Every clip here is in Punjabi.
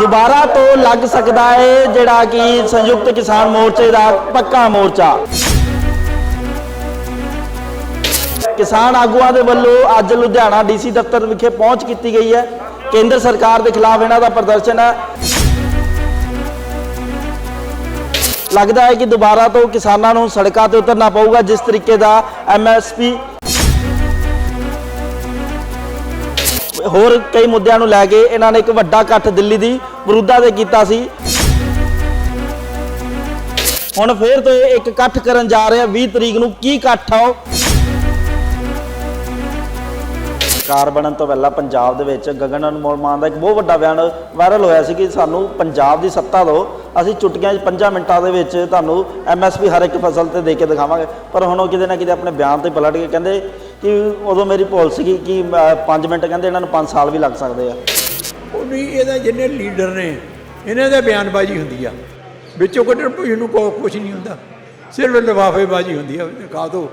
ਦੁਬਾਰਾ ਤੋਂ ਲੱਗ ਸਕਦਾ ਹੈ ਜਿਹੜਾ ਕਿ ਸੰਯੁਕਤ ਕਿਸਾਨ ਮੋਰਚੇ ਦਾ ਪੱਕਾ ਮੋਰਚਾ। ਕਿਸਾਨ ਆਗੂਆਂ ਦੇ ਵੱਲੋਂ ਅੱਜ ਲੁਧਿਆਣਾ ਡੀਸੀ ਦਫ਼ਤਰ ਵਿਖੇ ਪਹੁੰਚ ਕੀਤੀ ਗਈ ਹੈ। ਕੇਂਦਰ ਸਰਕਾਰ ਦੇ ਖਿਲਾਫ ਇਹਨਾਂ ਦਾ ਪ੍ਰਦਰਸ਼ਨ ਹੈ। ਲੱਗਦਾ ਹੈ ਕਿ ਦੁਬਾਰਾ ਤੋਂ ਕਿਸਾਨਾਂ ਨੂੰ ਸੜਕਾਂ ਤੇ ਉਤਰਨਾ ਪਊਗਾ, ਜਿਸ ਤਰੀਕੇ ਦਾ ਐਮਐਸਪੀ ਹੋਰ ਕਈ ਮੁੱਦਿਆਂ ਨੂੰ ਲੈ ਕੇ ਇਹਨਾਂ ਨੇ ਇੱਕ ਵੱਡਾ ਇਕੱਠ ਦਿੱਲੀ ਦੀ ਵਿਰੋਧਤਾ ਦੇ ਕੀਤਾ ਸੀ। ਹੁਣ ਫੇਰ ਤੋਂ ਇਹ ਇੱਕ ਇਕੱਠ ਕਰਨ ਜਾ ਰਹੇ ਆ 20 ਤਰੀਕ ਨੂੰ ਕੀ ਇਕੱਠ ਆ ਉਹ? ਕਾਰ ਬਣਨ ਤੋਂ ਪਹਿਲਾਂ ਪੰਜਾਬ ਦੇ ਵਿੱਚ ਗਗਨ ਅਨਮੋਲ ਮਾਨ ਦਾ ਇੱਕ ਬਹੁਤ ਵੱਡਾ ਬਿਆਨ ਵਾਇਰਲ ਹੋਇਆ ਸੀ ਕਿ ਸਾਨੂੰ ਪੰਜਾਬ ਦੀ ਸੱਤਾ ਦਿਓ। ਅਸੀਂ ਚੁਟਕੀਆਂ 'ਚ 5 ਮਿੰਟਾਂ ਦੇ ਵਿੱਚ ਤੁਹਾਨੂੰ ਐਮਐਸਪੀ ਹਰ ਇੱਕ ਫਸਲ ਤੇ ਦੇ ਕੇ ਦਿਖਾਵਾਂਗੇ। ਪਰ ਹੁਣ ਉਹ ਕਿਤੇ ਨਾ ਕਿਤੇ ਆਪਣੇ ਬਿਆਨ ਤੇ ਪਲਟ ਕੇ ਕਹਿੰਦੇ ਕਿ ਉਦੋਂ ਮੇਰੀ ਭੁੱਲ ਸੀਗੀ ਕਿ 5 ਮਿੰਟ ਕਹਿੰਦੇ ਇਹਨਾਂ ਨੂੰ 5 ਸਾਲ ਵੀ ਲੱਗ ਸਕਦੇ ਆ। ਉਹ ਨਹੀਂ ਇਹਦਾ ਜਿੰਨੇ ਲੀਡਰ ਨੇ, ਇਹਨਾਂ ਦਾ ਬਿਆਨਬਾਜ਼ੀ ਹੁੰਦੀ ਆ। ਵਿੱਚੋਂ ਕੱਢਣ ਭੁਜ ਨੂੰ ਕੋਈ ਕੁਝ ਨਹੀਂ ਹੁੰਦਾ। ਸਿਰਫ ਲਿਫਾਫੇਬਾਜ਼ੀ ਹੁੰਦੀ ਆ, ਦਿਖਾ ਦਿਓ।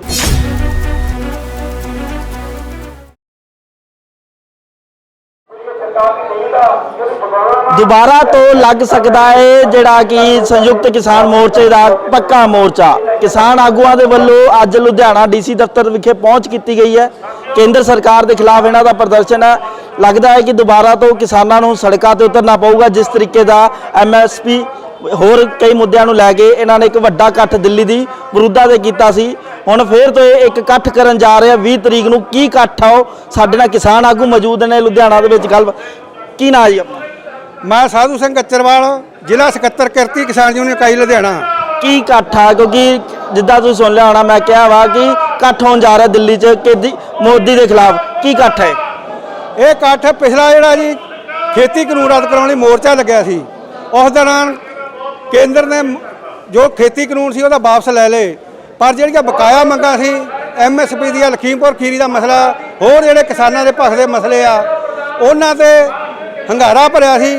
ਦੁਬਾਰਾ ਤੋਂ ਲੱਗ ਸਕਦਾ ਹੈ ਜਿਹੜਾ ਕਿ ਸੰਯੁਕਤ ਕਿਸਾਨ ਮੋਰਚੇ ਦਾ ਪੱਕਾ ਮੋਰਚਾ। ਕਿਸਾਨ ਆਗੂਆਂ ਦੇ ਵੱਲੋਂ ਅੱਜ ਲੁਧਿਆਣਾ ਡੀਸੀ ਦਫ਼ਤਰ ਵਿਖੇ ਪਹੁੰਚ ਕੀਤੀ ਗਈ ਹੈ। ਕੇਂਦਰ ਸਰਕਾਰ ਦੇ ਖਿਲਾਫ ਇਹਨਾਂ ਦਾ ਪ੍ਰਦਰਸ਼ਨ ਹੈ। ਲੱਗਦਾ ਹੈ ਕਿ ਦੁਬਾਰਾ ਤੋਂ ਕਿਸਾਨਾਂ ਨੂੰ ਸੜਕਾਂ ਤੇ ਉਤਰਨਾ ਪਊਗਾ। ਜਿਸ ਤਰੀਕੇ ਦਾ ਐਮਐਸਪੀ ਹੋਰ ਕਈ ਮੁੱਦਿਆਂ ਨੂੰ ਲੈ ਕੇ ਇਹਨਾਂ ਨੇ ਇੱਕ ਵੱਡਾ ਇਕੱਠ ਦਿੱਲੀ ਦੀ ਵਿਰੋਧਤਾ ਦੇ ਕੀਤਾ ਸੀ। ਹੁਣ ਫੇਰ ਤੋਂ ਇਹ ਇੱਕ ਇਕੱਠ ਕਰਨ ਜਾ ਰਹੇ ਆ 20 ਤਰੀਕ ਨੂੰ ਕੀ ਇਕੱਠ ਆ ਉਹ? ਸਾਡੇ ਨਾਲ ਕਿਸਾਨ ਆਗੂ ਮੌਜੂਦ ਨੇ ਲੁਧਿਆਣਾ ਦੇ ਵਿੱਚ ਗੱਲ। ਕੀ ਨਾਂ ਜੀ ਆਪਣਾ? ਮੈਂ ਸਾਧੂ ਸਿੰਘ ਕੱਚਰਵਾਲ ਜ਼ਿਲ੍ਹਾ ਸਕੱਤਰ ਕਿਰਤੀ ਕਿਸਾਨ ਯੂਨੀਅਨ ਇਕਾਈ ਲੁਧਿਆਣਾ। ਕੀ ਇਕੱਠ ਆ? ਕਿਉਂਕਿ ਜਿੱਦਾਂ ਤੁਸੀਂ ਸੁਣ ਲਿਆ ਹੋਣਾ ਮੈਂ ਕਿਹਾ ਵਾ ਕਿ ਇਕੱਠ ਹੋਣ ਜਾ ਰਿਹਾ ਦਿੱਲੀ 'ਚ ਕਿ ਮੋਦੀ ਦੇ ਖਿਲਾਫ। ਕੀ ਇਕੱਠ ਹੈ? ਇਹ ਇਕੱਠ ਪਿਛਲਾ ਜਿਹੜਾ ਜੀ ਖੇਤੀ ਕਾਨੂੰਨ ਰੱਦ ਕਰਾਉਣ ਲਈ ਮੋਰਚਾ ਲੱਗਿਆ ਸੀ। ਉਸ ਦੌਰਾਨ ਕੇਂਦਰ ਨੇ ਜੋ ਖੇਤੀ ਕਾਨੂੰਨ ਸੀ ਉਹਦਾ ਵਾਪਸ ਲੈ ਲਏ। ਪਰ ਜਿਹੜੀਆਂ ਬਕਾਇਆ ਮੰਗਾਂ ਸੀ ਐਮਐਸਪੀ ਦੀਆਂ, ਲਖੀਮਪੁਰ ਖੀਰੀ ਦਾ ਮਸਲਾ, ਹੋਰ ਜਿਹੜੇ ਕਿਸਾਨਾਂ ਦੇ ਭੱਖ ਦੇ ਮਸਲੇ ਆ, ਉਹਨਾਂ ਤੇ ਹੰਗਾਰਾ ਭਰਿਆ ਸੀ,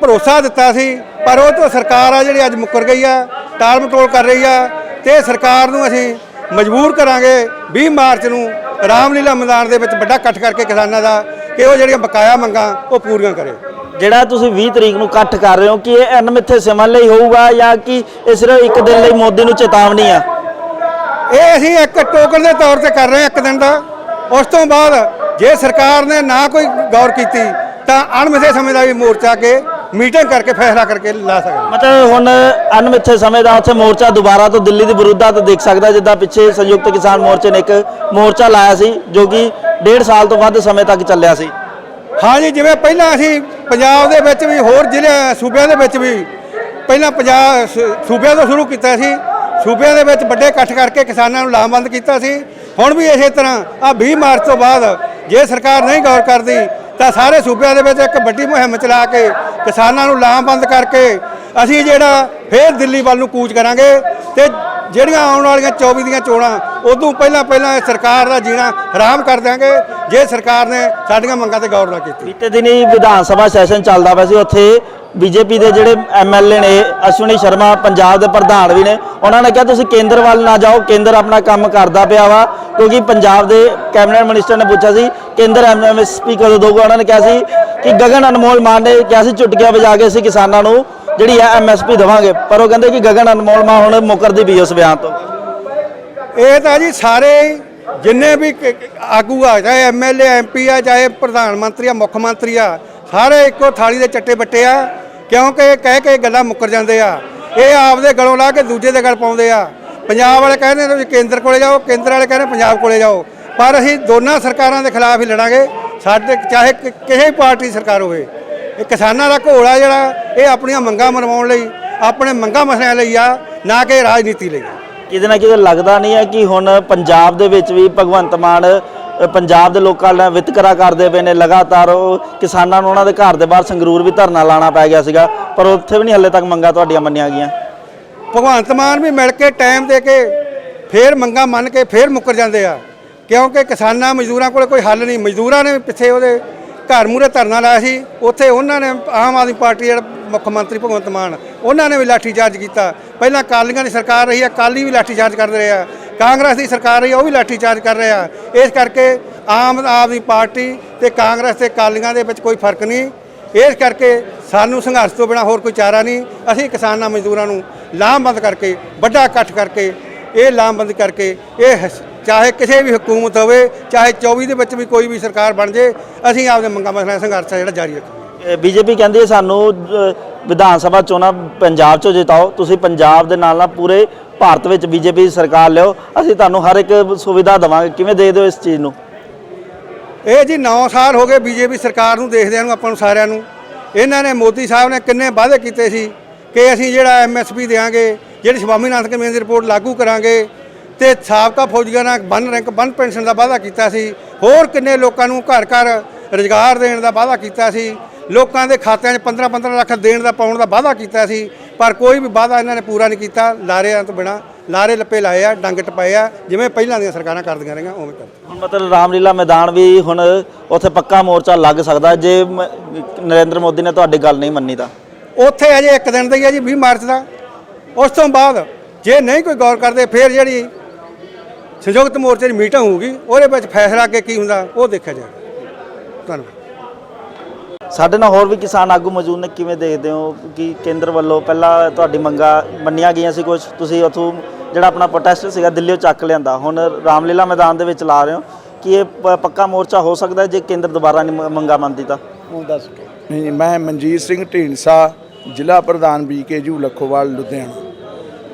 ਭਰੋਸਾ ਦਿੱਤਾ ਸੀ, ਪਰ ਉਹ ਤੋਂ ਸਰਕਾਰ ਆ ਜਿਹੜੀ ਅੱਜ ਮੁੱਕਰ ਗਈ ਆ, ਟਾਲ ਮਟੋਲ ਕਰ ਰਹੀ ਆ, ਤੇ ਸਰਕਾਰ ਨੂੰ ਅਸੀਂ ਮਜਬੂਰ ਕਰਾਂਗੇ 20 ਮਾਰਚ ਨੂੰ ਰਾਮਲੀਲਾ ਮੈਦਾਨ ਦੇ ਵਿੱਚ ਵੱਡਾ ਇਕੱਠ ਕਰਕੇ ਕਿਸਾਨਾਂ ਦਾ, ਕਿ ਉਹ ਜਿਹੜੀਆਂ ਬਕਾਇਆ ਮੰਗਾਂ ਉਹ ਪੂਰੀਆਂ ਕਰੇ। ਜਿਹੜਾ ਤੁਸੀਂ 20 ਤਰੀਕ ਨੂੰ ਇਕੱਠ ਕਰ ਰਹੇ ਹੋ, ਕਿ ਇਹ ਅਣਮਿੱਥੇ ਸਮਾਂ ਲਈ ਹੋਊਗਾ ਜਾਂ ਕਿ ਇਹ ਸਿਰਫ ਇੱਕ ਦਿਨ ਲਈ ਮੋਦੀ ਨੂੰ ਚੇਤਾਵਨੀ ਆ? ਇਹ ਅਸੀਂ ਇੱਕ ਟੋਕਨ ਦੇ ਤੌਰ ਤੇ ਕਰ ਰਹੇ ਹਾਂ ਇੱਕ ਦਿਨ ਦਾ। ਉਸ ਤੋਂ ਬਾਅਦ ਜੇ ਸਰਕਾਰ ਨੇ ਨਾ ਕੋਈ ਗੌਰ ਕੀਤੀ ਤਾਂ ਅਣਮਿੱਥੇ ਸਮੇਂ ਦਾ ਵੀ ਮੋਰਚਾ ਕੇ ਮੀਟਿੰਗ ਕਰਕੇ ਫੈਸਲਾ ਕਰਕੇ ਲਾ ਸਕਦੇ ਮਤਲਬ ਹੁਣ ਅਣਮਿੱਥੇ ਸਮੇਂ ਦਾ ਉੱਥੇ ਮੋਰਚਾ ਦੁਬਾਰਾ ਤੋਂ ਦਿੱਲੀ ਦੀ ਵਿਰੋਧਤਾ ਤੇ ਦੇਖ ਸਕਦਾ ਜਿੱਦਾਂ ਪਿੱਛੇ ਸੰਯੁਕਤ ਕਿਸਾਨ ਮੋਰਚੇ ਨੇ ਇੱਕ ਮੋਰਚਾ ਲਾਇਆ ਸੀ ਜੋ ਕਿ ਡੇਢ ਸਾਲ ਤੋਂ ਵੱਧ ਸਮੇਂ ਤੱਕ ਚੱਲਿਆ ਸੀ। ਹਾਂਜੀ ਜਿਵੇਂ ਪਹਿਲਾਂ ਅਸੀਂ ਪੰਜਾਬ ਦੇ ਵਿੱਚ ਵੀ ਹੋਰ ਜ਼ਿਲ੍ਹੇ ਸੂਬਿਆਂ ਦੇ ਵਿੱਚ ਵੀ ਪਹਿਲਾਂ ਪੰਜਾਬ ਸੂਬਿਆਂ ਤੋਂ ਸ਼ੁਰੂ ਕੀਤਾ ਸੀ ਸੂਬਿਆਂ ਦੇ ਵਿੱਚ ਵੱਡੇ ਇਕੱਠ ਕਰਕੇ ਕਿਸਾਨਾਂ ਨੂੰ ਲਾਮਬੰਦ ਕੀਤਾ ਸੀ। ਹੁਣ ਵੀ ਇਸੇ ਤਰ੍ਹਾਂ ਆ 20 ਮਾਰਚ ਤੋਂ ਬਾਅਦ ਜੇ ਸਰਕਾਰ ਨਹੀਂ ਗੌਰ ਕਰਦੀ, ਤਾਂ ਸਾਰੇ ਸੂਬਿਆਂ ਦੇ ਵਿੱਚ ਇੱਕ ਵੱਡੀ ਮੁਹਿੰਮ ਚਲਾ ਕੇ ਕਿਸਾਨਾਂ ਨੂੰ ਲਾਮਬੰਦ ਕਰਕੇ ਅਸੀਂ ਜਿਹੜਾ ਫੇਰ ਦਿੱਲੀ ਵੱਲ ਨੂੰ ਕੂਚ ਕਰਾਂਗੇ ਤੇ ਜਿਹੜੀਆਂ ਆਉਣ ਵਾਲੀਆਂ 24 ਦੀਆਂ ਚੋਣਾਂ ਉਦੋਂ ਪਹਿਲਾਂ ਪਹਿਲਾਂ ਸਰਕਾਰ ਦਾ ਜੀਣਾ ਹਰਾਮ ਕਰ ਦਿਆਂਗੇ। ਜੇ ਸਰਕਾਰ ਨੇ ਸਾਡੀਆਂ ਮੰਗਾਂ ਤੇ ਗੌਰ ਨਾ ਕੀਤੀ। ਬੀਤੇ ਦਿਨੀ ਵਿਧਾਨ ਸਭਾ ਸੈਸ਼ਨ ਚੱਲਦਾ ਪਿਆ ਸੀ, ਉੱਥੇ ਬੀਜੇਪੀ ਦੇ ਜਿਹੜੇ ਐਮਐਲਏ ਨੇ, ਅਸ਼ਵਨੀ ਸ਼ਰਮਾ ਪੰਜਾਬ ਦੇ ਪ੍ਰਧਾਨ ਵੀ ਨੇ, ਉਹਨਾਂ ਨੇ ਕਿਹਾ, ਤੁਸੀਂ ਕੇਂਦਰ ਵੱਲ ਨਾ ਜਾਓ, ਕੇਂਦਰ ਆਪਣਾ ਕੰਮ ਕਰਦਾ ਪਿਆ ਵਾ। ਕਿਉਂਕਿ ਪੰਜਾਬ ਦੇ ਕੈਬਨਿਟ ਮਿਨਿਸਟਰ ਨੇ ਪੁੱਛਿਆ ਸੀ, ਕੇਂਦਰ ਐਮਐਸਪੀ ਕਦੋਂ ਦਊਗਾ? ਉਹਨਾਂ ਨੇ ਕਿਹਾ ਸੀ ਕਿ ਗਗਨ ਅਨਮੋਲ ਮਾਨ ਨੇ ਕਿਹਾ ਸੀ, ਚੁਟਕੀਆਂ ਵਜਾ ਕੇ ਅਸੀਂ ਕਿਸਾਨਾਂ ਨੂੰ ਜਿਹੜੀ ਹੈ ਐਮਐਸਪੀ ਦੇਵਾਂਗੇ। ਪਰ ਉਹ ਕਹਿੰਦੇ ਕਿ ਗਗਨ ਅਨਮੋਲ ਮਾਨ ਹੁਣ ਮੁਕਰਦੀ ਵੀ ਉਸ ਬਿਆਨ ਤੋਂ। ਇਹ ਤਾਂ ਜੀ ਸਾਰੇ ਜਿੰਨੇ ਵੀ ਆਗੂ ਆ, ਚਾਹੇ ਐਮਐਲਏ ਐਮਪੀ ਆ, ਚਾਹੇ ਪ੍ਰਧਾਨ ਮੰਤਰੀ ਆ, ਮੁੱਖ ਮੰਤਰੀ ਆ, ਸਾਰੇ ਇੱਕੋ ਥਾਲੀ ਦੇ ਚੱਟੇ ਬੱਟੇ ਆ, ਕਿਉਂਕਿ ਇਹ ਕਹਿ ਕੇ ਗੱਲਾਂ ਮੁੱਕਰ ਜਾਂਦੇ ਆ। ਇਹ ਆਪਦੇ ਗਲੋਂ ਲਾ ਕੇ ਦੂਜੇ ਦੇ ਗਲ ਪਾਉਂਦੇ ਆ। ਪੰਜਾਬ ਵਾਲੇ ਕਹਿੰਦੇ ਤੁਸੀਂ ਕੇਂਦਰ ਕੋਲੇ ਜਾਓ, ਕੇਂਦਰ ਵਾਲੇ ਕਹਿੰਦੇ ਪੰਜਾਬ ਕੋਲੇ ਜਾਓ। ਪਰ ਅਸੀਂ ਦੋਨਾਂ ਸਰਕਾਰਾਂ ਦੇ ਖਿਲਾਫ ਹੀ ਲੜਾਂਗੇ। ਸਾਡੇ ਚਾਹੇ ਕਿਸੇ ਵੀ ਪਾਰਟੀ ਦੀ ਸਰਕਾਰ ਹੋਵੇ। ਇਹ ਕਿਸਾਨਾਂ ਦਾ ਘੋਲ ਆ ਜਿਹੜਾ, ਇਹ ਆਪਣੀਆਂ ਮੰਗਾਂ ਮਰਵਾਉਣ ਲਈ, ਆਪਣੇ ਮੰਗਾਂ ਮਸਲਿਆਂ ਲਈ ਆ, ਨਾ ਕਿ ਰਾਜਨੀਤੀ ਲਈ। ਕਿਤੇ ਨਾ ਕਿਤੇ ਲੱਗਦਾ ਨਹੀਂ ਹੈ ਕਿ ਹੁਣ ਪੰਜਾਬ ਦੇ ਵਿੱਚ ਵੀ ਭਗਵੰਤ ਮਾਨ ਪੰਜਾਬ ਦੇ ਲੋਕਾਂ ਨਾਲ ਵਿਤਕਰਾ ਕਰਦੇ ਪਏ ਨੇ, ਲਗਾਤਾਰ ਉਹ ਕਿਸਾਨਾਂ ਨੂੰ ਉਹਨਾਂ ਦੇ ਘਰ ਦੇ ਬਾਹਰ ਸੰਗਰੂਰ ਵੀ ਧਰਨਾ ਲਾਣਾ ਪੈ ਗਿਆ ਸੀਗਾ, ਪਰ ਉੱਥੇ ਵੀ ਨਹੀਂ ਹੱਲੇ ਤੱਕ ਮੰਗਾਂ ਤੁਹਾਡੀਆਂ ਮੰਨੀਆਂ ਗਈਆਂ। ਭਗਵੰਤ ਮਾਨ ਵੀ ਮਿਲ ਕੇ ਟਾਈਮ ਦੇ ਕੇ ਫੇਰ ਮੰਗਾ ਮੰਨ ਕੇ ਫੇਰ ਮੁੱਕਰ ਜਾਂਦੇ ਆ, ਕਿਉਂਕਿ ਕਿਸਾਨਾਂ, ਮਜ਼ਦੂਰਾਂ ਕੋਲ ਕੋਈ ਹੱਲ ਨਹੀਂ। ਮਜ਼ਦੂਰਾਂ ਨੇ ਪਿੱਛੇ ਉਹਦੇ ਘਰ ਮੂਰੇ ਧਰਨਾ ਲਾਇਆ ਸੀ, ਉੱਥੇ ਉਹਨਾਂ ਨੇ ਆਮ ਆਦਮੀ ਪਾਰਟੀ ਜਿਹੜਾ ਮੁੱਖ ਮੰਤਰੀ ਭਗਵੰਤ ਮਾਨ ਉਹਨਾਂ ਨੇ ਵੀ ਲਾਠੀਚਾਰਜ ਕੀਤਾ। ਪਹਿਲਾਂ ਕਾਲੀਆਂ ਦੀ ਸਰਕਾਰ ਰਹੀ ਆ ਕਾਲੀ ਵੀ ਲਾਠੀਚਾਰਜ ਕਰਦੇ ਰਹੇ ਆ। ਕਾਂਗਰਸ ਦੀ ਸਰਕਾਰ ਰਹੀ, ਉਹ ਵੀ ਲਾਠੀਚਾਰਜ ਕਰ ਰਹੇ ਆ। ਇਸ ਕਰਕੇ ਆਮ ਆਦਮੀ ਪਾਰਟੀ ਤੇ ਕਾਂਗਰਸ ਤੇ ਕਾਲੀਆਂ ਦੇ ਵਿੱਚ ਕੋਈ ਫ਼ਰਕ ਨਹੀਂ। ਇਸ ਕਰਕੇ ਸਾਨੂੰ ਸੰਘਰਸ਼ ਤੋਂ ਬਿਨਾ ਹੋਰ ਕੋਈ ਚਾਰਾ ਨਹੀਂ। ਅਸੀਂ ਕਿਸਾਨਾਂ ਮਜ਼ਦੂਰਾਂ ਨੂੰ ਲਾਮਬੰਦ ਕਰਕੇ, ਵੱਡਾ ਇਕੱਠ ਕਰਕੇ, ਇਹ ਲਾਮਬੰਦ ਕਰਕੇ, ਇਹ ਚਾਹੇ ਕਿਸੇ ਵੀ ਹਕੂਮਤ ਹੋਵੇ, ਚਾਹੇ 24 ਦੇ ਵਿੱਚ ਵੀ ਕੋਈ ਵੀ ਸਰਕਾਰ ਬਣ ਜੇ, ਅਸੀਂ ਆਪਦੇ ਮੰਗਾਂ ਮਸਲਿਆਂ ਸੰਘਰਸ਼ ਆ ਜਿਹੜਾ ਜਾਰੀ ਰੱਖਾਂਗੇ। ਬੀਜੇਪੀ ਕਹਿੰਦੀ ਹੈ ਸਾਨੂੰ ਵਿਧਾਨ ਸਭਾ ਚੋਣਾਂ ਪੰਜਾਬ ਚੋਂ ਜਿਤਾਓ, ਤੁਸੀਂ ਪੰਜਾਬ ਦੇ ਨਾਲ ਨਾਲ ਪੂਰੇ ਭਾਰਤ ਵਿੱਚ ਬੀਜੇਪੀ ਸਰਕਾਰ ਲਿਓ ਅਸੀਂ ਤੁਹਾਨੂੰ ਹਰ ਇੱਕ ਸੁਵਿਧਾ ਦੇਵਾਂਗੇ, ਕਿਵੇਂ ਦੇ ਦਿਓ ਇਸ ਚੀਜ਼ ਨੂੰ? ਇਹ ਜੀ 9 ਸਾਲ ਹੋ ਗਏ ਬੀਜੇਪੀ ਸਰਕਾਰ ਨੂੰ ਦੇਖਦਿਆਂ ਨੂੰ, ਆਪਾਂ ਨੂੰ ਸਾਰਿਆਂ ਨੂੰ। ਇਹਨਾਂ ਨੇ ਮੋਦੀ ਸਾਹਿਬ ਨੇ ਕਿੰਨੇ ਵਾਅਦੇ ਕੀਤੇ ਸੀ ਕਿ ਅਸੀਂ ਜਿਹੜਾ ਐਮਐਸਪੀ ਦੇਵਾਂਗੇ ਜਿਹੜੀ ਸਵਾਮੀਨਾਥਨ ਕਮੇਟੀ ਦੀ ਰਿਪੋਰਟ ਲਾਗੂ ਕਰਾਂਗੇ ਤੇ ਸਾਬਕਾ ਫੌਜੀਆਂ ਨਾਲ ਵਨ ਰੈਂਕ ਵਨ ਪੈਨਸ਼ਨ ਦਾ ਵਾਅਦਾ ਕੀਤਾ ਸੀ। ਹੋਰ ਕਿੰਨੇ ਲੋਕਾਂ ਨੂੰ ਘਰ ਘਰ ਰੁਜ਼ਗਾਰ ਦੇਣ ਦਾ ਵਾਅਦਾ ਕੀਤਾ ਸੀ। ਲੋਕਾਂ ਦੇ ਖਾਤਿਆਂ 'ਚ 15 15 ਲੱਖ ਦੇਣ ਦਾ ਪਾਉਣ ਦਾ ਵਾਅਦਾ ਕੀਤਾ ਸੀ ਪਰ ਕੋਈ ਵੀ ਵਾਅਦਾ ਇਹਨਾਂ ਨੇ ਪੂਰਾ ਨਹੀਂ ਕੀਤਾ। ਲਾਰਿਆਂ ਤੋਂ ਬਿਨਾ ਲਾਰੇ ਲੱਪੇ ਲਾਏ ਆ ਡੰਗ ਟਪਾਏ ਆ ਜਿਵੇਂ ਪਹਿਲਾਂ ਦੀਆਂ ਸਰਕਾਰਾਂ ਕਰਦੀਆਂ ਰਹੀਆਂ ਉਵੇਂ ਕਰ ਹੁਣ ਮਤਲਬ ਰਾਮਲੀਲਾ ਮੈਦਾਨ ਵੀ ਹੁਣ ਉੱਥੇ ਪੱਕਾ ਮੋਰਚਾ ਲੱਗ ਸਕਦਾ ਜੇ ਨਰਿੰਦਰ ਮੋਦੀ ਨੇ ਤੁਹਾਡੀ ਗੱਲ ਨਹੀਂ ਮੰਨੀ ਤਾਂ। ਉੱਥੇ ਅਜੇ ਇੱਕ ਦਿਨ ਦਾ ਹੀ ਹੈ ਜੀ 20 ਮਾਰਚ ਦਾ। ਉਸ ਤੋਂ ਬਾਅਦ ਜੇ ਨਹੀਂ ਕੋਈ ਗੌਰ ਕਰਦੇ ਫਿਰ ਜਿਹੜੀ ਸੰਯੁਕਤ ਮੋਰਚੇ ਦੀ ਮੀਟਿੰਗ ਹੋਊਗੀ ਉਹਦੇ ਵਿੱਚ ਫੈਸਲਾ ਅੱਗੇ ਕੀ ਹੁੰਦਾ ਉਹ ਦੇਖਿਆ ਜਾਏਗਾ ਧੰਨਵਾਦ। ਸਾਡੇ ਨਾਲ ਹੋਰ ਵੀ ਕਿਸਾਨ ਆਗੂ ਮੌਜੂਦ ਨੇ ਕਿਵੇਂ ਦੇਖਦੇ ਹੋ ਕਿ ਕੇਂਦਰ ਵੱਲੋਂ ਪਹਿਲਾਂ ਤੁਹਾਡੀ ਮੰਗਾਂ ਮੰਨੀਆਂ ਗਈਆਂ ਸੀ ਕੁਝ ਤੁਸੀਂ ਉਥੋਂ ਜਿਹੜਾ ਆਪਣਾ ਪ੍ਰੋਟੈਸਟ ਸੀਗਾ ਦਿੱਲੀੋਂ ਚੱਕ ਲਿਆਂਦਾ। ਹੁਣ ਰਾਮਲੀਲਾ ਮੈਦਾਨ ਦੇ ਵਿੱਚ ਲਾ ਰਹੇ ਹੋ। ਕਿ ਇਹ ਪੱਕਾ ਮੋਰਚਾ ਹੋ ਸਕਦਾ ਹੈ ਜੇ ਕੇਂਦਰ ਦੁਬਾਰਾ ਨਹੀਂ ਮੰਗਾਂ ਮੰਨਦੀ ਤਾਂ? ਨਹੀਂ ਮੈਂ ਮਨਜੀਤ ਸਿੰਘ ਢੀਂਡਸਾ ਜ਼ਿਲ੍ਹਾ ਪ੍ਰਧਾਨ ਬੀਕੇਯੂ ਲੱਖੋਵਾਲ ਲੁਧਿਆਣਾ।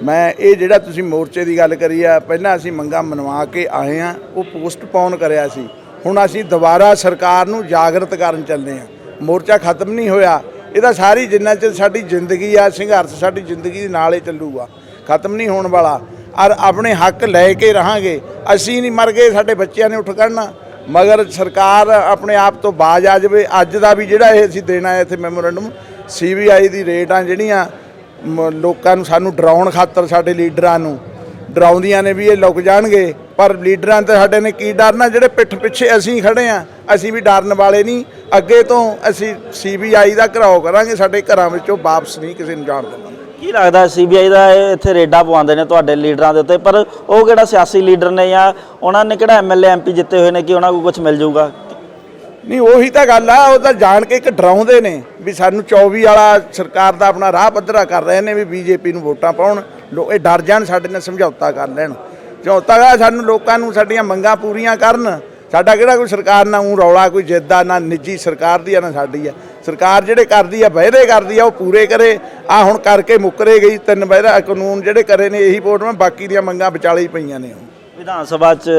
ਮੈਂ ਇਹ ਜਿਹੜਾ ਤੁਸੀਂ ਮੋਰਚੇ ਦੀ ਗੱਲ ਕਰੀ ਆ ਪਹਿਲਾਂ ਅਸੀਂ ਮੰਗਾਂ ਮਨਵਾ ਕੇ ਆਏ ਆ ਉਹ ਪੋਸਟਪੋਨ ਕਰਿਆ ਸੀ। ਹੁਣ ਅਸੀਂ ਦੁਬਾਰਾ ਸਰਕਾਰ ਨੂੰ ਜਾਗਰਤ ਕਰਨ ਚੱਲਦੇ ਆ। ਮੋਰਚਾ ਖਤਮ ਨਹੀਂ ਹੋਇਆ, ਇਹਦਾ ਸਾਰੀ ਜਿੰਨਾ ਚਿਰ ਸਾਡੀ ਜ਼ਿੰਦਗੀ ਆ, ਸੰਘਰਸ਼ ਸਾਡੀ ਜ਼ਿੰਦਗੀ ਦੇ ਨਾਲ ਹੀ ਚੱਲੂਗਾ, ਖਤਮ ਨਹੀਂ ਹੋਣ ਵਾਲਾ। ਔਰ ਆਪਣੇ ਹੱਕ ਲੈ ਕੇ ਰਹਾਂਗੇ, ਅਸੀਂ ਨਹੀਂ ਮਰ ਗਏ, ਸਾਡੇ ਬੱਚਿਆਂ ਨੇ ਉੱਠ ਖੜਨਾ ਮਗਰ ਸਰਕਾਰ ਆਪਣੇ ਆਪ ਤੋਂ ਬਾਜ ਆ ਜਾਵੇ, ਅੱਜ ਦਾ ਵੀ ਜਿਹੜਾ ਇਹ ਅਸੀਂ ਦੇਣਾ ਹੈ ਇੱਥੇ ਮੈਮੋਰੈਂਡਮ ਸੀਬੀਆਈ ਦੀ ਰੇਟਾਂ ਜਿਹੜੀਆਂ, ਮ- ਲੋਕਾਂ ਨੂੰ ਸਾਨੂੰ ਡਰਾਉਣ ਖਾਤਰ ਸਾਡੇ ਲੀਡਰਾਂ ਨੂੰ, ਡਰਾਉਂਦੀਆਂ ਨੇ ਵੀ ਇਹ ਲੁਕ ਜਾਣਗੇ, ਪਰ ਲੀਡਰਾਂ ਤੇ ਸਾਡੇ ਨੇ ਕੀ ਡਰਨਾ, ਜਿਹੜੇ ਪਿੱਠ ਪਿੱਛੇ ਅਸੀਂ ਖੜੇ ਆ ਅਸੀਂ ਵੀ ਡਰਨ ਵਾਲੇ ਨਹੀਂ। ਅੱਗੇ ਤੋਂ ਅਸੀਂ ਸੀਬੀਆਈ ਦਾ ਘਰਾਓ ਕਰਾਂਗੇ ਸਾਡੇ ਘਰਾਂ ਵਿੱਚੋਂ ਵਾਪਸ ਨਹੀਂ ਕਿਸੇ ਨੂੰ ਜਾਣ ਦੇਵਾਂਗੇ ਕੀ ਲੱਗਦਾ ਸੀਬੀਆਈ ਦਾ ਇਹ ਇੱਥੇ ਰੇਡਾ ਪਵਾਉਂਦੇ ਨੇ ਤੁਹਾਡੇ ਲੀਡਰਾਂ ਦੇ ਉੱਤੇ? ਪਰ ਉਹ ਕਿਹੜਾ ਸਿਆਸੀ ਲੀਡਰ ਨੇ ਜਾਂ ਉਹਨਾਂ ਨੇ ਕਿਹੜਾ ਐਮਐਲਏ ਐਮਪੀ ਜਿੱਤੇ ਹੋਏ ਨੇ ਕਿ ਉਹਨਾਂ ਕੋਲ ਕੁਝ ਮਿਲ ਜਾਊਗਾ? ਨਹੀਂ ਉਹੀ ਤਾਂ ਗੱਲ ਆ ਉਹ ਤਾਂ ਜਾਣ ਕੇ ਇੱਕ ਡਰਾਉਂਦੇ ਨੇ ਵੀ ਸਾਨੂੰ 24 ਵਾਲਾ ਸਰਕਾਰ ਦਾ ਆਪਣਾ ਰਾਹ ਪੱਧਰਾ ਕਰ ਰਹੇ ਨੇ ਵੀ ਬੀਜੇਪੀ ਨੂੰ ਵੋਟਾਂ ਪਾਉਣ। ਲੋ ਇਹ ਡਰ ਜਾਣ ਸਾਡੇ ਨਾਲ ਸਮਝੌਤਾ ਕਰ ਲੈਣ। ਸਮਝੌਤਾ ਸਾਨੂੰ ਲੋਕਾਂ ਨੂੰ ਸਾਡੀਆਂ ਮੰਗਾਂ ਪੂਰੀਆਂ ਕਰਨ। ਸਾਡਾ ਕਿਹੜਾ ਕੋਈ ਸਰਕਾਰ ਨਾਲ ਊਂ ਰੌਲਾ ਕੋਈ ਜਿੱਦ ਨਾ ਨਿੱਜੀ ਸਰਕਾਰ ਦੀ ਆ ਨਾ ਸਾਡੀ ਆ। ਸਰਕਾਰ ਜਿਹੜੇ ਕਰਦੀ ਆ ਵਾਅਦੇ ਕਰਦੀ ਆ ਉਹ ਪੂਰੇ ਕਰੇ। ਆ ਹੁਣ ਕਰਕੇ ਮੁੱਕਰੇ ਗਈ ਤਿੰਨ ਵਾਅਦਾ ਕਾਨੂੰਨ ਜਿਹੜੇ ਕਰੇ ਨੇ ਇਹੀ ਵੋਟ ਮੈਂ ਬਾਕੀ ਦੀਆਂ ਮੰਗਾਂ ਵਿਚਾਲੇ ਹੀ ਪਈਆਂ ਨੇ ਵਿਧਾਨ ਸਭਾ 'ਚ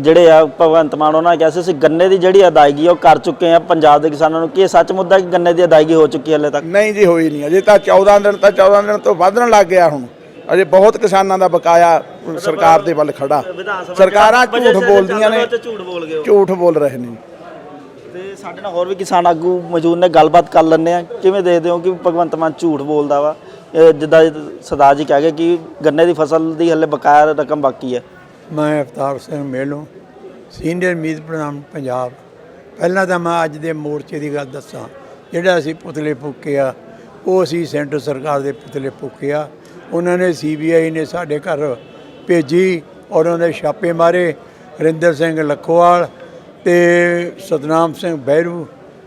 ਜਿਹੜੇ ਆ ਭਗਵੰਤ ਮਾਨ ਉਹਨਾਂ ਨੇ ਕਿਹਾ ਸੀ ਅਸੀਂ ਗੰਨੇ ਦੀ ਜਿਹੜੀ ਅਦਾਇਗੀ ਉਹ ਕਰ ਚੁੱਕੇ ਆ। ਪੰਜਾਬ ਦੇ ਕਿਸਾਨਾਂ ਨੂੰ ਕੀ ਇਹ ਸੱਚ ਮੁੱਦਾ ਕਿ ਗੰਨੇ ਦੀ ਅਦਾਇਗੀ ਹੋ ਚੁੱਕੀ ਹੈ ਹਲੇ ਤੱਕ? ਨਹੀਂ ਜੀ ਹੋਈ ਨਹੀਂ। ਅਜੇ ਤਾਂ 14 ਦਿਨ ਤਾਂ 14 ਦਿਨ ਤੋਂ ਵਧਣ ਲੱਗ ਗਿਆ ਹੁਣ। ਅਜੇ ਬਹੁਤ ਕਿਸਾਨਾਂ ਦਾ ਬਕਾਇਆ ਸਰਕਾਰ ਦੇ ਵੱਲ ਖੜਾ। ਸਰਕਾਰਾਂ ਝੂਠ ਬੋਲਦੀਆਂ ਨੇ। ਝੂਠ ਬੋਲ ਗਏ ਝੂਠ ਬੋਲ ਰਹੇ ਨੇ। ਤੇ ਸਾਡੇ ਨਾਲ ਹੋਰ ਵੀ ਕਿਸਾਨ ਆਗੂ ਮੌਜੂਦ ਨੇ ਗੱਲਬਾਤ ਕਰ ਲੈਂਦੇ ਆ ਕਿਵੇਂ ਦੇਖਦੇ ਹੋ ਕਿ ਭਗਵੰਤ ਮਾਨ ਝੂਠ ਬੋਲਦਾ ਵਾ? ਜਿੱਦਾਂ ਸਰਦਾਰ ਜੀ ਕਹਿ ਗਏ ਕਿ ਗੰਨੇ ਦੀ ਫਸਲ ਦੀ ਹਲੇ ਬਕਾਇਆ ਰਕਮ ਬਾਕੀ ਹੈ। ਮੈਂ ਅਵਤਾਰ ਸਿੰਘ ਮੇਲੋਂ ਸੀਨੀਅਰ ਮੀਤ ਪ੍ਰਧਾਨ ਪੰਜਾਬ। ਪਹਿਲਾਂ ਤਾਂ ਮੈਂ ਅੱਜ ਦੇ ਮੋਰਚੇ ਦੀ ਗੱਲ ਦੱਸਾਂ। ਜਿਹੜਾ ਅਸੀਂ ਪੁਤਲੇ ਫੂਕੇ ਆ ਉਹ ਅਸੀਂ ਸੈਂਟਰ ਸਰਕਾਰ ਦੇ ਪੁਤਲੇ ਫੂਕੇ ਆ। ਉਹਨਾਂ ਨੇ ਸੀਬੀਆਈ ਨੇ ਸਾਡੇ ਘਰ ਭੇਜੀ ਔਰ ਉਹਨਾਂ ਦੇ ਛਾਪੇ ਮਾਰੇ ਰਿੰਦਰ ਸਿੰਘ ਲੱਖੋਵਾਲ ਤੇ ਸਤਨਾਮ ਸਿੰਘ ਬਹਿਰੂ।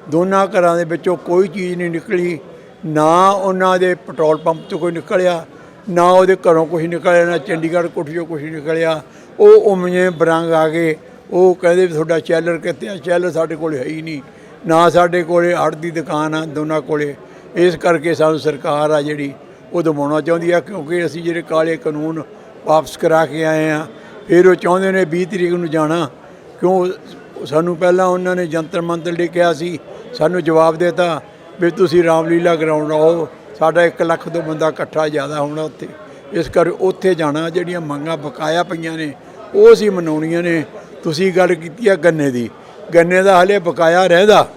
ਦੋਨਾਂ ਘਰਾਂ ਦੇ ਵਿੱਚੋਂ ਕੋਈ ਚੀਜ਼ ਨਹੀਂ ਨਿਕਲੀ। ਨਾ ਉਹਨਾਂ ਦੇ ਪੈਟਰੋਲ ਪੰਪ ਤੋਂ ਕੋਈ ਨਿਕਲਿਆ, ਨਾ ਉਹਦੇ ਘਰੋਂ ਕੁਝ ਨਿਕਲਿਆ, ਨਾ ਚੰਡੀਗੜ੍ਹ ਕੋਠੀਓ ਕੁਝ ਨਿਕਲਿਆ। ਉਹ ਉਮਜੇ ਬਰੰਗ ਆ ਗਏ। ਉਹ ਕਹਿੰਦੇ ਵੀ ਤੁਹਾਡਾ ਚੈਲਰ ਕਿੱਥੇ ਆ? ਚੈਲਰ ਸਾਡੇ ਕੋਲ ਹੈ ਹੀ ਨਹੀਂ। ਨਾ ਸਾਡੇ ਕੋਲੇ ਆੜ ਦੀ ਦੁਕਾਨ ਆ ਦੋਨਾਂ ਕੋਲੇ। ਇਸ ਕਰਕੇ ਸਾਨੂੰ ਸਰਕਾਰ ਆ ਜਿਹੜੀ ਉਹ ਦਬਾਉਣਾ ਚਾਹੁੰਦੀ ਆ ਕਿਉਂਕਿ ਅਸੀਂ ਜਿਹੜੇ ਕਾਲੇ ਕਾਨੂੰਨ ਵਾਪਸ ਕਰਾ ਕੇ ਆਏ ਆ, ਫਿਰ ਉਹ ਚਾਹੁੰਦੇ ਨੇ 20 ਤਰੀਕ ਨੂੰ ਜਾਣਾ। ਕਿਉਂ? ਸਾਨੂੰ ਪਹਿਲਾਂ ਉਹਨਾਂ ਨੇ ਜੰਤਰ ਮੰਤਰ ਲਈ ਕਿਹਾ ਸੀ, ਸਾਨੂੰ ਜਵਾਬ ਦਿੱਤਾ ਵੀ ਤੁਸੀਂ ਰਾਮਲੀਲਾ ਗਰਾਊਂਡ ਆਓ, ਸਾਡਾ 1 ਲੱਖ ਤੋਂ ਬੰਦਾ ਇਕੱਠਾ ਜ਼ਿਆਦਾ ਹੋਣਾ ਉੱਥੇ। ਇਸ ਕਰ ਉੱਥੇ ਜਾਣਾ, ਜਿਹੜੀਆਂ ਮੰਗਾਂ ਬਕਾਇਆ ਪਈਆਂ ਨੇ, ਉਹ ਅਸੀਂ ਮਨਾਉਣੀਆਂ ਨੇ। ਤੁਸੀਂ ਗੱਲ ਕੀਤੀ ਆ ਗੰਨੇ ਦੀ। ਗੰਨੇ ਦਾ ਹਲੇ ਬਕਾਇਆ ਰਹਿੰਦਾ।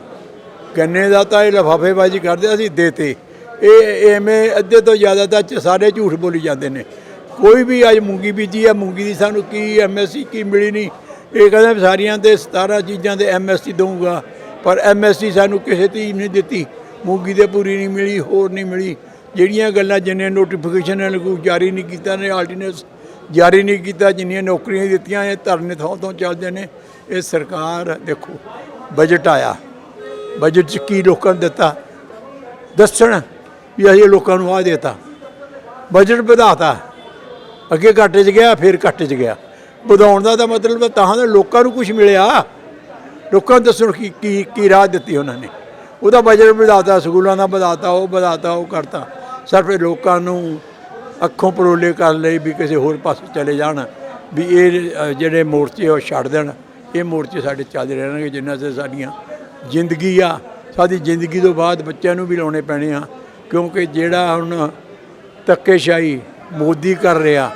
ਗੰਨੇ ਦਾ ਤਾਂ ਇਹ ਲਫਾਫੇਬਾਜ਼ੀ ਕਰਦੇ ਅਸੀਂ ਦੇਤੇ। ਇਹ ਐਵੇਂ ਅੱਧੇ ਤੋਂ ਜ਼ਿਆਦਾ ਤਾਂ ਸਾਰੇ ਝੂਠ ਬੋਲੀ ਜਾਂਦੇ ਨੇ। ਕੋਈ ਵੀ ਅੱਜ ਮੂੰਗੀ ਬੀਜੀ ਹੈ ਮੂੰਗੀ ਦੀ ਸਾਨੂੰ ਕੀ ਐਮਐਸਸੀ ਕੀ ਮਿਲੀ ਨਹੀਂ। ਇਹ ਕਹਿੰਦੇ ਸਾਰੀਆਂ ਤੇ 17 ਚੀਜ਼ਾਂ ਦੇ ਐਮਐਸਸੀ ਦਊਗਾ, ਪਰ ਐਮਐਸਸੀ ਸਾਨੂੰ ਕਿਸੇ ਚੀਜ਼ ਨਹੀਂ ਦਿੱਤੀ। ਮੂੰਗੀ ਦੇ ਪੂਰੀ ਨਹੀਂ ਮਿਲੀ, ਹੋਰ ਨਹੀਂ ਮਿਲੀ। ਜਿਹੜੀਆਂ ਗੱਲਾਂ ਜਿੰਨੇ ਨੋਟੀਫਿਕੇਸ਼ਨ ਨੇ, ਕੋਈ ਜਾਰੀ ਨਹੀਂ ਕੀਤਾ ਨੇ ਆਰਡੀਨੈਂਸ ਜਾਰੀ ਨਹੀਂ ਕੀਤਾ, ਜਿੰਨੀਆਂ ਨੌਕਰੀਆਂ ਦਿੱਤੀਆਂ, ਇਹ ਧਰਨੇ ਥਾਂ ਤੋਂ ਚੱਲਦੇ ਨੇ। ਇਹ ਸਰਕਾਰ, ਦੇਖੋ ਬਜਟ ਆਇਆ। ਬਜਟ 'ਚ ਕੀ ਲੋਕਾਂ ਨੂੰ ਦਿੱਤਾ? ਦੱਸਣ। ਵੀ ਅਸੀਂ ਲੋਕਾਂ ਨੂੰ ਆਹ ਦੇਤਾ। ਬਜਟ ਵਧਾਤਾ। ਅੱਗੇ ਘਾਟੇ 'ਚ ਗਿਆ, ਫਿਰ ਘਾਟੇ 'ਚ ਗਿਆ। ਵਧਾਉਣ ਦਾ ਤਾਂ ਮਤਲਬ ਹੈ ਤਾਂ ਲੋਕਾਂ ਨੂੰ ਕੁਝ ਮਿਲਿਆ। ਲੋਕਾਂ ਨੂੰ ਦੱਸਣ ਕੀ ਕੀ ਕੀ ਰਾਹ ਦਿੱਤੀ ਉਹਨਾਂ ਨੇ। ਉਹਦਾ ਬਜਟ ਵਧਾਤਾ, ਸਕੂਲਾਂ ਦਾ ਵਧਾਤਾ, ਉਹ ਵਧਾਤਾ, ਉਹ ਕਰਤਾ। ਸਿਰਫ ਲੋਕਾਂ ਨੂੰ ਅੱਖੋਂ ਪਰੋਲੇ ਕਰਨ ਲਈ ਵੀ ਕਿਸੇ ਹੋਰ ਪਾਸੇ ਚਲੇ ਜਾਣ, ਵੀ ਇਹ ਜਿਹੜੇ ਮੋਰਚੇ ਉਹ ਛੱਡ ਦੇਣ। ਇਹ ਮੋਰਚੇ ਸਾਡੇ ਚੱਲਦੇ ਰਹਿਣਗੇ, ਜਿੰਨਾ ਚਿਰ ਸਾਡੀਆਂ ਜ਼ਿੰਦਗੀ ਆ। ਸਾਡੀ ਜ਼ਿੰਦਗੀ ਤੋਂ ਬਾਅਦ ਬੱਚਿਆਂ ਨੂੰ ਵੀ ਲਾਉਣੇ ਪੈਣੇ ਆ। ਕਿਉਂਕਿ ਜਿਹੜਾ ਹੁਣ ਧੱਕੇਸ਼ਾਹੀ ਮੋਦੀ ਕਰ ਰਿਹਾ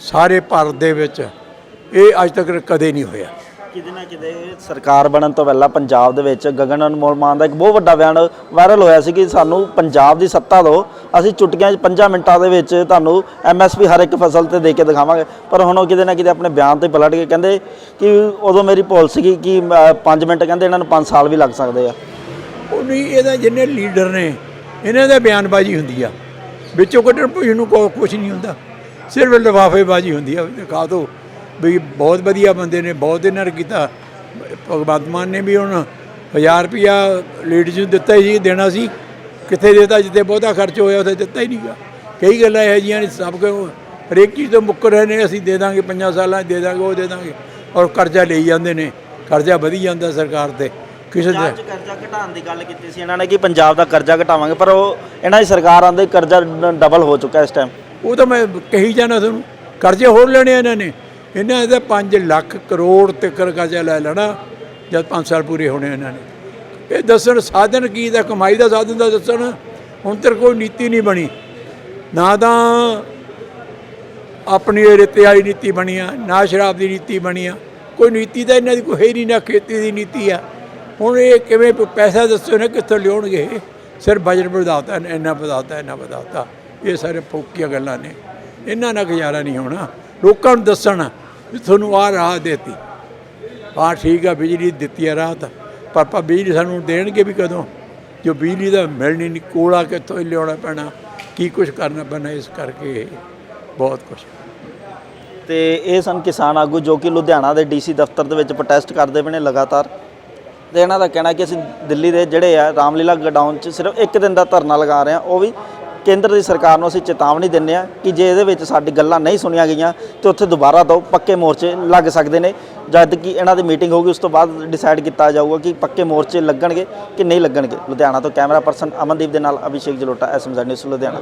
ਸਾਰੇ ਭਾਰਤ ਦੇ ਵਿੱਚ ਇਹ ਅੱਜ ਤੱਕ ਕਦੇ ਨਹੀਂ ਹੋਇਆ। ਕਿਤੇ ਨਾ ਕਿਤੇ ਸਰਕਾਰ ਬਣਨ ਤੋਂ ਪਹਿਲਾਂ ਪੰਜਾਬ ਦੇ ਵਿੱਚ ਗਗਨ ਅਨਮੋਲ ਮਾਨ ਦਾ ਇੱਕ ਬਹੁਤ ਵੱਡਾ ਬਿਆਨ ਵਾਇਰਲ ਹੋਇਆ ਸੀ ਕਿ ਸਾਨੂੰ ਪੰਜਾਬ ਦੀ ਸੱਤਾ ਦਿਓ ਅਸੀਂ ਚੁਟਕੀਆਂ 'ਚ 5 ਮਿੰਟਾਂ ਦੇ ਵਿੱਚ ਤੁਹਾਨੂੰ ਐਮਐਸਪੀ ਹਰ ਇੱਕ ਫਸਲ ਤੇ ਦੇ ਕੇ ਦਿਖਾਵਾਂਗੇ। ਪਰ ਹੁਣ ਉਹ ਕਿਤੇ ਨਾ ਕਿਤੇ ਆਪਣੇ ਬਿਆਨ ਤੇ ਪਲਟ ਕੇ ਕਹਿੰਦੇ ਕਿ ਉਦੋਂ ਮੇਰੀ ਪੋਲਿਸੀ ਸੀਗੀ ਕਿ 5 ਮਿੰਟ ਕਹਿੰਦੇ ਇਹਨਾਂ ਨੂੰ 5 ਸਾਲ ਵੀ ਲੱਗ ਸਕਦੇ ਆ। ਉਹ ਨਹੀਂ ਇਹਦਾ ਜਿੰਨੇ ਲੀਡਰ ਨੇ ਇਹਨਾਂ ਦਾ ਬਿਆਨਬਾਜ਼ੀ ਹੁੰਦੀ ਆ। ਵਿੱਚੋਂ ਕੱਢਣ ਭੁਜ ਨੂੰ ਕੋਈ ਕੁਝ ਨਹੀਂ ਹੁੰਦਾ। ਸਿਰਫ ਲਿਫਾਫੇਬਾਜ਼ੀ ਹੁੰਦੀ ਆ। ਦਿਖਾ ਦਿਓ ਵੀ ਬਹੁਤ ਵਧੀਆ ਬੰਦੇ ਨੇ, ਬਹੁਤ ਇਹਨਾਂ ਨੇ ਕੀਤਾ। ਭਗਵੰਤ ਮਾਨ ਨੇ ਵੀ ਹੁਣ 1000 ਰੁਪਿਆ ਲੇਡੀਜ਼ ਨੂੰ ਦਿੱਤਾ ਹੀ ਸੀ ਦੇਣਾ ਸੀ। ਕਿੱਥੇ ਦੇਤਾ, ਜਿੱਥੇ ਬਹੁਤਾ ਖਰਚ ਹੋਇਆ, ਉੱਥੇ ਦਿੱਤਾ ਹੀ ਨਹੀਂਗਾ ਕਈ ਗੱਲਾਂ ਇਹੋ ਜਿਹੀਆਂ ਨੇ, ਸਭ ਕੋ ਹਰੇਕ ਚੀਜ਼ ਤੋਂ ਮੁੱਕਰ ਰਹੇ ਨੇ, ਅਸੀਂ ਦੇ ਦਾਂਗੇ, ਪੰਜਾਂ ਸਾਲਾਂ 'ਚ ਦੇ ਦਾਂਗੇ, ਉਹ ਦੇ ਦਾਂਗੇ। ਔਰ ਕਰਜ਼ਾ ਲਈ ਜਾਂਦੇ ਨੇ, ਕਰਜ਼ਾ ਵਧੀ ਜਾਂਦਾ ਸਰਕਾਰ ਤੇ। ਕਿਸੇ ਦਾ ਪੰਜਾਬ 'ਚ ਕਰਜ਼ਾ ਘਟਾਉਣ ਦੀ ਗੱਲ ਕੀਤੀ ਸੀ। ਇਹਨਾਂ ਨੇ ਕਿ ਪੰਜਾਬ ਦਾ ਕਰਜ਼ਾ ਘਟਾਵਾਂਗੇ ਪਰ ਉਹ ਇਹਨਾਂ ਦੀ ਸਰਕਾਰ ਆਂਦੇ ਕਰਜ਼ਾ ਡਬਲ ਹੋ ਚੁੱਕਾ ਇਸ ਟਾਈਮ ਉਹ ਤਾਂ ਮੈਂ ਕਹੀ ਜਾਣਾ ਤੁਹਾਨੂੰ ਕਰਜ਼ੇ ਹੋਰ ਲੈਣੇ ਇਹਨਾਂ ਨੇ। ਇਹਨਾਂ ਦਾ 5 ਲੱਖ ਕਰੋੜ ਤੱਕ ਕਰਜ਼ਾ ਲੈ ਲੈਣਾ ਜਦ 5 ਸਾਲ ਪੂਰੇ ਹੋਣੇ ਇਹਨਾਂ ਨੇ। ਇਹ ਦੱਸਣ ਸਾਧਨ ਕੀ ਦਾ ਕਮਾਈ ਦਾ ਸਾਧਨ ਦਾ ਦੱਸਣ ਹੁਣ ਤੱਕ ਕੋਈ ਨੀਤੀ ਨਹੀਂ ਬਣੀ। ਨਾ ਤਾਂ ਆਪਣੀ ਰੇਤੇ ਵਾਲੀ ਨੀਤੀ ਬਣੀ ਆ ਨਾ ਸ਼ਰਾਬ ਦੀ ਨੀਤੀ ਬਣੀ ਆ। ਕੋਈ ਨੀਤੀ ਤਾਂ ਇਹਨਾਂ ਦੀ ਕੋਈ ਹੀ ਨਹੀਂ ਨਾ ਖੇਤੀ ਦੀ ਨੀਤੀ ਆ। ਹੁਣ ਇਹ ਕਿਵੇਂ ਪੈਸਾ ਦੱਸੋ ਨੇ ਕਿੱਥੋਂ ਲਿਆਉਣਗੇ। ਸਿਰ ਬਜਟ ਵਧਾਤਾ, ਇੰਨਾ ਵਧਾਤਾ ਇੰਨਾ ਵਧਾਤਾ। ਇਹ ਸਾਰੇ ਫੋਕੀਆਂ ਗੱਲਾਂ ਨੇ। ਇਹਨਾਂ ਨਾਲ ਗੁਜ਼ਾਰਾ ਨਹੀਂ ਹੋਣਾ। ਲੋਕਾਂ ਨੂੰ ਦੱਸਣ, ਵੀ ਤੁਹਾਨੂੰ ਆਹ ਰਾਹ ਦੇਤੀ। ਹਾਂ ਠੀਕ ਆ, ਬਿਜਲੀ ਦਿੱਤੀ ਆ ਰਾਹਤ ਪਰ ਪਰ ਬਿਜਲੀ ਸਾਨੂੰ ਦੇਣਗੇ ਵੀ ਕਦੋਂ? ਜੋ ਬਿਜਲੀ ਦਾ ਮਿਲਣੀ ਨਹੀਂ ਕੋਲਾ ਕਿੱਥੋਂ ਲਿਆਉਣਾ ਪੈਣਾ? ਕੀ ਕੁਝ ਕਰਨਾ ਪੈਣਾ ਇਸ ਕਰਕੇ? ਬਹੁਤ ਕੁਝ ਤੇ ਇਹ ਸਨ ਕਿਸਾਨ ਆਗੂ ਜੋ ਕਿ ਲੁਧਿਆਣਾ ਦੇ ਡੀਸੀ ਦਫ਼ਤਰ ਦੇ ਵਿੱਚ ਪ੍ਰੋਟੈਸਟ ਕਰਦੇ ਪਏ ਨੇ ਲਗਾਤਾਰ। ਤੇ ਇਹਨਾਂ ਦਾ ਕਹਿਣਾ ਕਿ ਅਸੀਂ ਦਿੱਲੀ ਦੇ ਜਿਹੜੇ ਆ ਰਾਮਲੀਲਾ ਗਡਾਊਨ 'ਚ ਸਿਰਫ ਇੱਕ ਦਿਨ ਦਾ ਧਰਨਾ ਲਗਾ ਰਹੇ ਹਾਂ, ਉਹ ਵੀ ਕੇਂਦਰ ਦੀ ਸਰਕਾਰ ਨੂੰ ਅਸੀਂ ਚੇਤਾਵਨੀ ਦਿੰਦੇ ਹਾਂ ਕਿ ਜੇ ਇਹਦੇ ਵਿੱਚ ਸਾਡੀ ਗੱਲਾਂ ਨਹੀਂ ਸੁਣੀਆਂ ਗਈਆਂ ਤੇ ਉੱਥੇ ਦੁਬਾਰਾ ਤੋਂ ਪੱਕੇ ਮੋਰਚੇ ਲੱਗ ਸਕਦੇ ਨੇ, ਜਦ ਕਿ ਇਹਨਾਂ ਦੀ ਮੀਟਿੰਗ ਹੋਊਗੀ, ਉਸ ਤੋਂ ਬਾਅਦ ਡਿਸਾਈਡ ਕੀਤਾ ਜਾਊਗਾ ਕਿ ਪੱਕੇ ਮੋਰਚੇ ਲੱਗਣਗੇ ਕਿ ਨਹੀਂ ਲੱਗਣਗੇ। ਲੁਧਿਆਣਾ ਤੋਂ ਕੈਮਰਾ ਪਰਸਨ ਅਮਨਦੀਪ ਦੇ ਨਾਲ ਅਭਿਸ਼ੇਕ ਜਲੋਟਾ ਐਸਐਮਜ਼ੈਡ ਨਿਊਜ਼, ਲੁਧਿਆਣਾ।